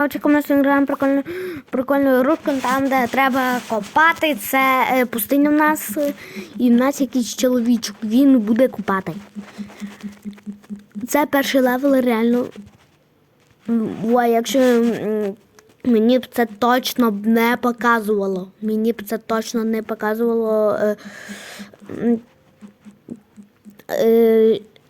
Коротше, ми сьогодні граємо прикольну, прикольну рубку, там, де треба копати. Це е, пустиня в нас, е, і в нас якийсь чоловічок, він буде копати. Це перший левел, реально. Ой, якщо мені б це точно не показувало. Мені б це точно не показувало. Е, е,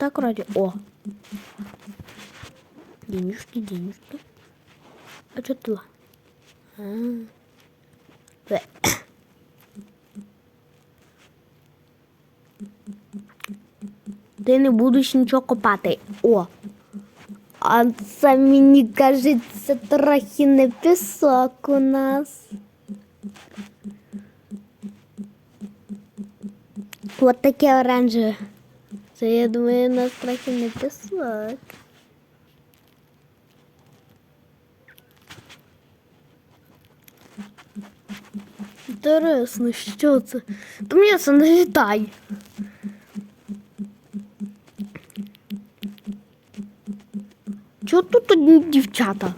так вроде. О. Денежки, денежки. А что ты? А. Бе. Ти не будеш нічого копати. О. А це мені кажеться трохи не пісок у нас. От таке оранжеве. Це, я думаю, нас трохи не пісок. Інтересно, що це? Та мені це не літай. Чого тут одні дівчата?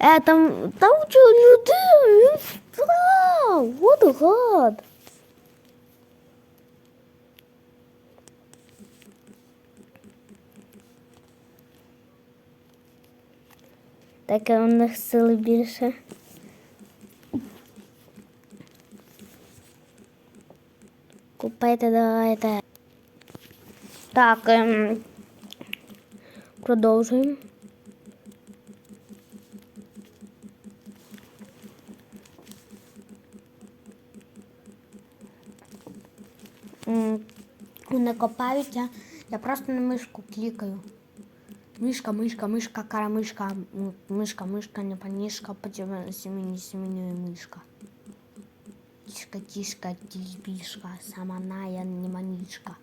Е, там, там чого людина, він впав. What God. Таке у них сили більше. Купайте, давайте. Так, ем, продовжуємо. Не копаються, я просто на мишку клікаю. Мишка, мишка, мишка, кара, мишка, м, мишка, мишка, не панишка, потім семені, семені, мишка. Тишка, тишка, тишбишка, саманая, не манишка.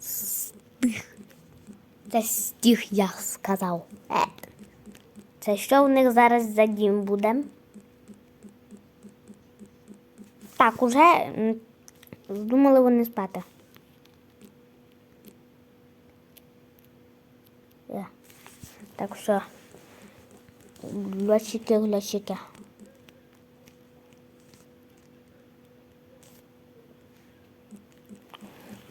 Стих. Це стих я сказав. Це що у них зараз за дім буде? Так, уже м, здумали вони спати. Е. Так що глячики, глячики.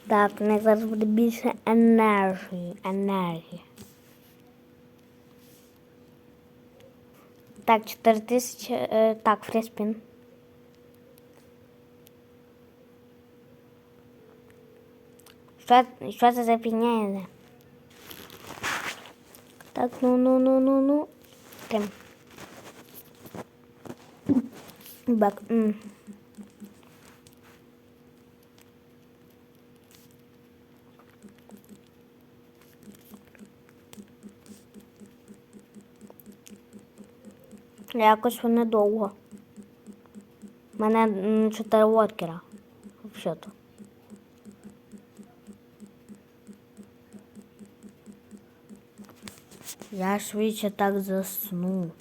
Так, них зараз буде більше енергії. енергії. Так, 4 тисячі. Е, так, фріспін. Що, що це за? Так, ну, ну, ну, ну, ну. Тим. Бак. М. Якось вони довго. У мене м, чотири воркера. Взагалі-то. Я швидше так засну.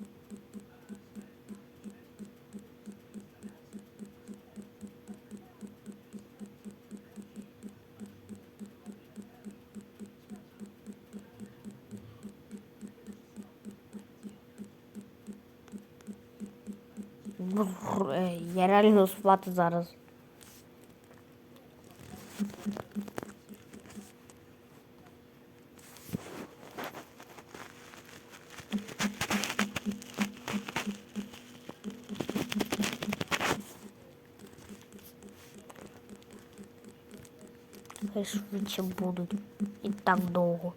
Е, Я реально спати зараз. Швидше будуть. І так довго.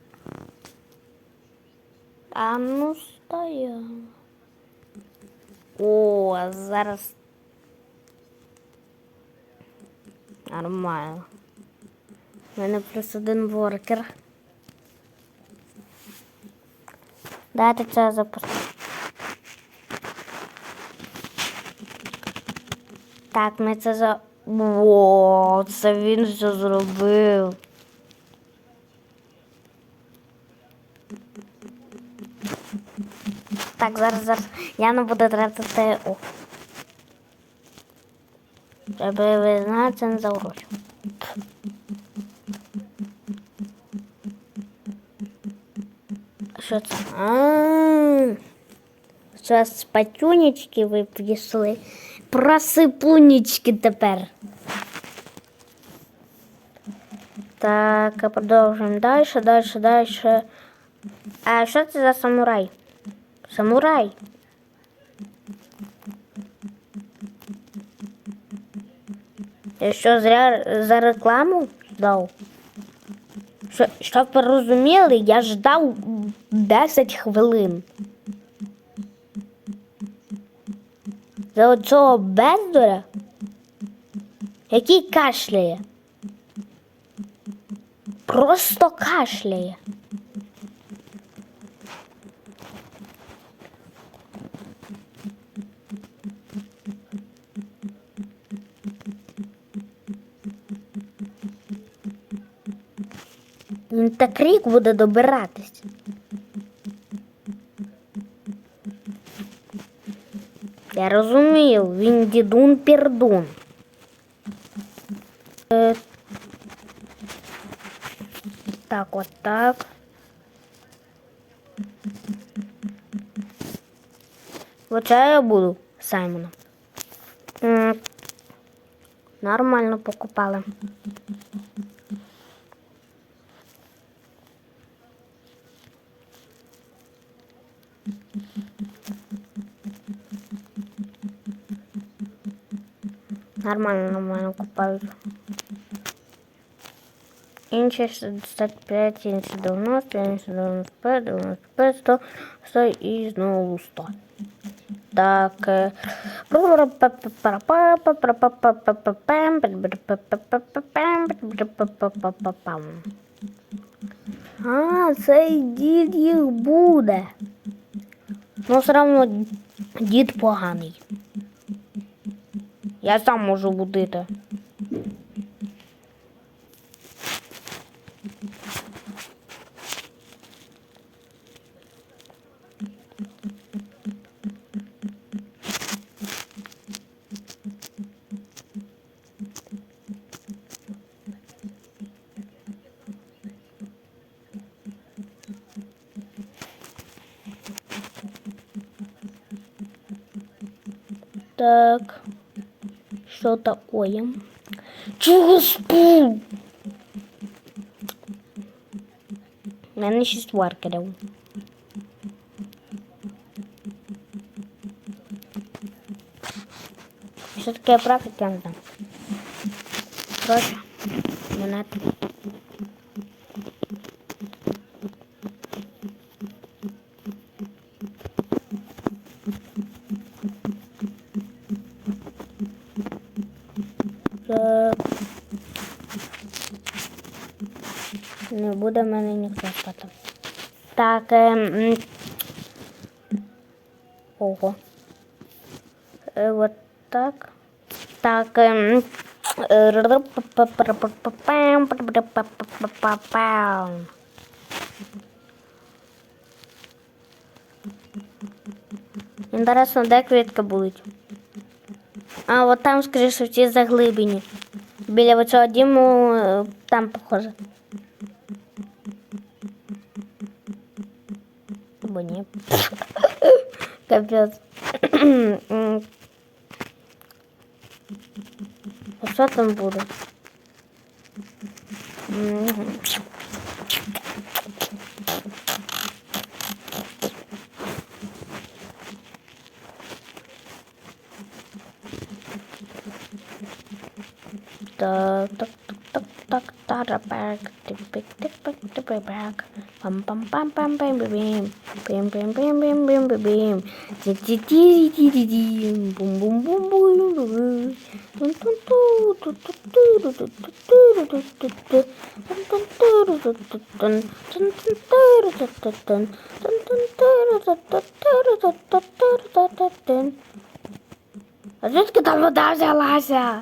А ну стояв. О, зараз. Нормально. У мене плюс один воркер. Дайте це запустити. Так, ми це за. О, це він все зробив. Так, зараз, зараз. Я не буду тратити. О. Треба ви знаєте, це не заурочу. Що це? А. Зараз патюнечки ви прийшли. Просипунечки тепер. Так, продовжуємо далі, далі, далі. А що це за самурай? Самурай. Я що зря за рекламу дав? Що, щоб ви розуміли, я ждав 10 хвилин. За оцього бездора, який кашляє. Просто кашляє. Він так рік буде добиратись. Я розумію, він дідун пердун. Е, Так, от так. Оце я буду Саймоном. Нормально покупали. Нормально, нормально купають. Інші 65, інші 90, інші 95, 95, 100, 100 і знову 100. Так. А, цей дід їх буде. Ну, все одно дід поганий. Я сам можу будити. Так. Что такое? Чого спу? У мене шість варкерів. Що таке практика, я не знаю. Короче, монети. Так. Не буде в мене ніхто спати. Так. Ем... Ого. Е, вот так. Так. Ем... Інтересно, де квітка болить? А, от там, скоріше, в цій заглибині. Біля цього діму е, там похоже. Або ні. Капець. А що там буде? М. Так, так, так, так, так, Стара бек, типик, типик, типик, бек пам пам пам пам пам бім бім бім бім бім бім бім ті ті ті ті ті ті бум бум бум бум А звідки там вода взялася?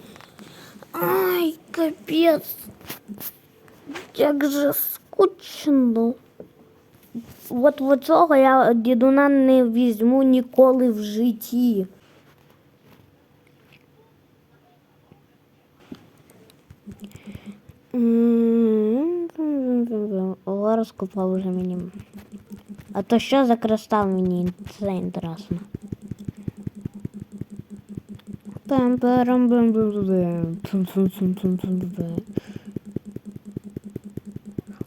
Ай, капец. Як же скучно. От от цього я дідуна не візьму ніколи в житті. О, розкопав вже мені. А то що за кристал мені це інтересно.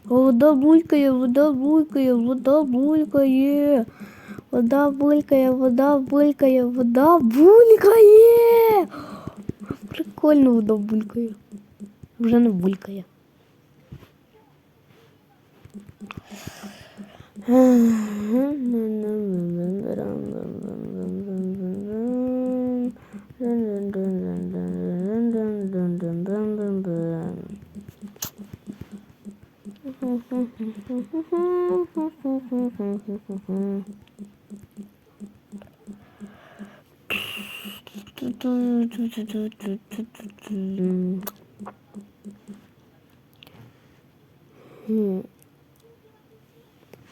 Вода булькає, вода булькає, вода булькає. Вода булькає, вода булькає, вода булькає. Прикольно вода булькає. Вже не булькає.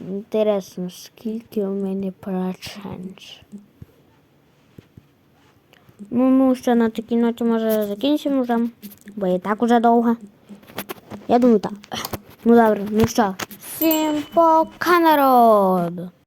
Інтересно, скільки у мене процент? Ну, ну, що на такій ноті може закінчимо вже, бо і так уже довго. Я думаю, так. Ну добре, ну що, всім пока, народ!